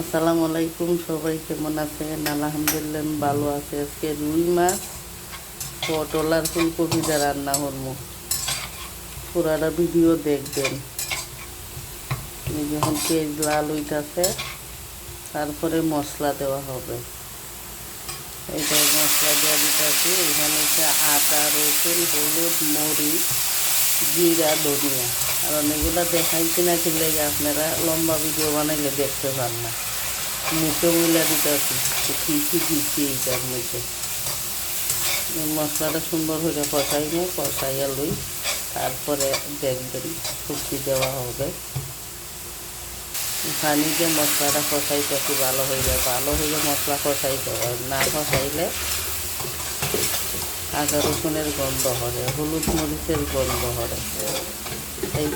আসসালামু আলাইকুম, সবাই কেমন আছেন? আলহামদুলিল্লাহ ভালো আছি। আজকে রুই মাছ, পটল আর ফুলকপি দিয়ে রান্না করব। পুরাটা ভিডিও দেখবেন। যখন পেঁয়াজ, লাল উইটাছে তারপরে মশলা দেওয়া হবে। এইটা মশলা দেওয়া দিতেছি। এখানে হচ্ছে আদা, রসুন, হলুদ, মরিচ, জিরা, ধনিয়া। কারণ এগুলো দেখাইছি না ঠিক আপনারা লম্বা ভিডিও বানাইলে দেখতে পান না মুখে মহিলা দিতেছি কী কী দিচ্ছি এইটার মধ্যে? মশলাটা সুন্দর হয়ে কষাই নিয়ে কষাইয়া লই তারপরে দেখবেন শুকি দেওয়া হবে। পানি দিয়ে মশলাটা কষাইতে একটু ভালো হয়ে যায় ভালো হইলে মশলা কষাইতে হয়, না কষাইলে আদা রসুনের গন্ধ হরে, হলুদ মরিচের গন্ধ হরে। এই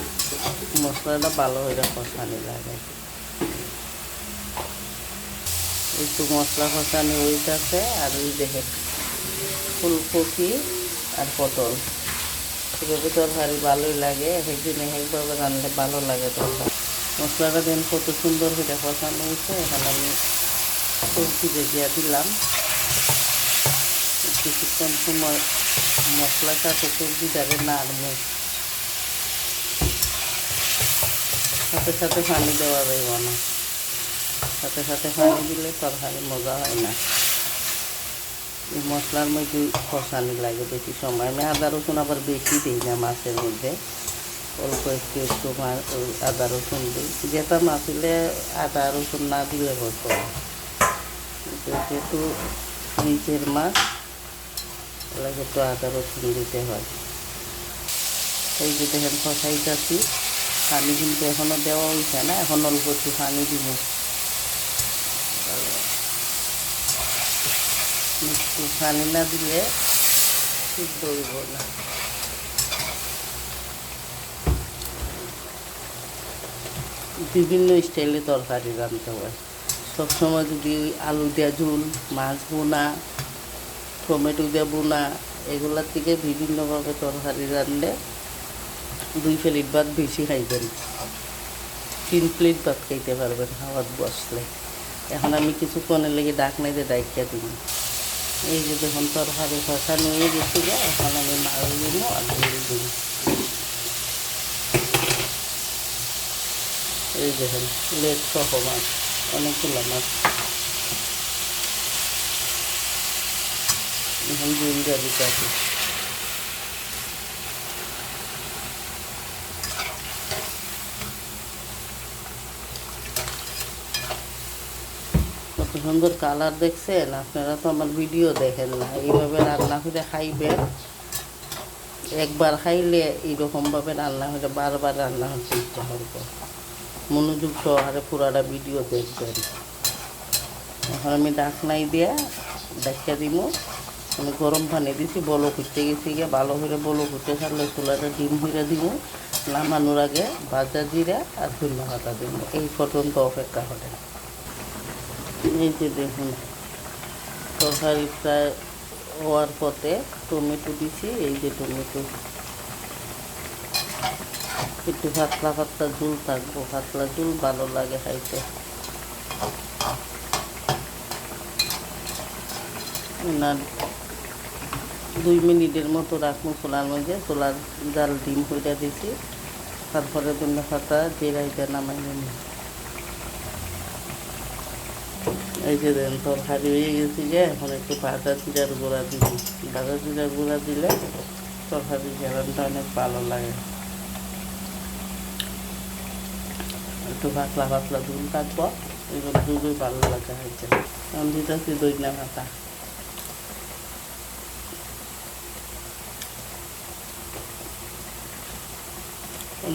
মশলাটা ভালো হয়ে কষানি লাগে। একটু মশলা কষানি ওইটাছে আর ওই দেখে ফুলকপি আর পটল। এভাবে তরকারি ভালোই লাগে, একদিন একভাবে রান্নলে ভালো লাগে তরকারি। মশলাটা দেন কত সুন্দর হয়ে কষানো হয়েছে এখানে আমি সবজি দিয়ে দিলাম। কিছুক্ষণ সময় মশলার সাথে সবজিটাকে নাড়বো সাথে সাথে পানি দেওয়া যাইব না। সাথে সাথে পানি দিলে তরকারি মজা হয় না। এই মশলার মধ্যে কষানি লাগে বেশি সময়। আমি আদা রসুন আবার বেশি দিই না মাছের মধ্যে। অল্প একটু একটু আদা রসুন দিই। যেটা মাছ হলে আদা রসুন না দিলে হতো যেহেতু নিচের মাছ লাগে একটু আদা রসুন দিতে হয়। এই যে দেখেন কষাইটাছি পানি কিন্তু এখনও দেওয়া হয়েছে না? এখন অল্প একটু পানি দিব। একটু পানি না দিলে সিদ্ধ হইব না। বিভিন্ন স্টাইলে তরকারি রাঁধতে হয়। সবসময় যদি আলু দেওয়া ঝুল, মাছ বোনা, টমেটো দিয়ে বোনা, এগুলার থেকে বিভিন্নভাবে তরকারি রাঁধলে দুই প্লেট ভাত বেশি খাইবেন। তিন প্লেট ভাত খাইতে পারবেন খাওয়াত বসলে। এখন আমি কিছুক্ষণের লেগে ডাক নাই যে ডাইকা দিব। এই যে দেখুন, তরকারি ফসানো হয়ে গেছে যা এখন আমি দিব আর ঝুল দিব। এই দেখুন, লেট সহ মাছ, অনেকগুলো মাছ। এখন দিয়ে দিতে আছে কত সুন্দর কালার দেখছেন? আপনারা তো আমার ভিডিও দেখেন না। এইভাবে রান্না করে খাইবেন একবার খাইলে এইরকমভাবে রান্না হলে বারবার রান্না হতে ইচ্ছা করব। মনোযোগ সহকারে পুরাটা ভিডিও দেখবেন। এখন আমি ডাক নাই দিয়া দেখা দিব। আমি গরম পানি দিছি, বলো খুঁজতে গেছি গিয়ে ভালো করে বলো খুঁজতে থাকলে চুলাটা ডিম হইরা দিব। নামানোর আগে ভাজা জিরা আর পাতা দিব। এই পর্যন্ত অপেক্ষা করে এই যে দেখুন, তরকারি প্রায় হওয়ার পথে টমেটো দিছি, এই যে টমেটো। একটু পাতলা পাতলা ঝুল থাকব পাতলা ঝুল ভালো লাগে খাইতে। না, দুই মিনিটের মতো রাখব চোলার মধ্যে চোলার জাল ডিম হইটা দিছি। তারপরে ধন্য পাতা জিরাইটা নামাই নিই এই যে দেন তরকারি হয়ে গেছে যে, এখন একটু ভাজা জিরার গুঁড়া দিবি। ভাজা জিরার গুঁড়া দিলে তরকারি গেরানটা অনেক ভালো লাগে। একটু পাতলা পাতলা দুল থাকব এগুলো দুধই ভালো লাগে হয়েছে। আমি দিতেছি দই না পাতা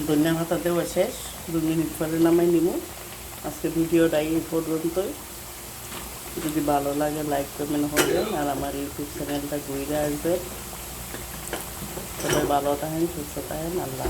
ধনিয়া পাতা দেওয়া শেষ, দু মিনিট পরে নামাই নিব। আজকে ভিডিওটা এই পর্যন্তই। যদি ভালো লাগে লাইক কমেন্ট করবেন আর আমার ইউটিউব চ্যানেলটা ঘুরে আসবেন সবাই ভালো থাকেন, সুস্থ থাকেন, আল্লাহ।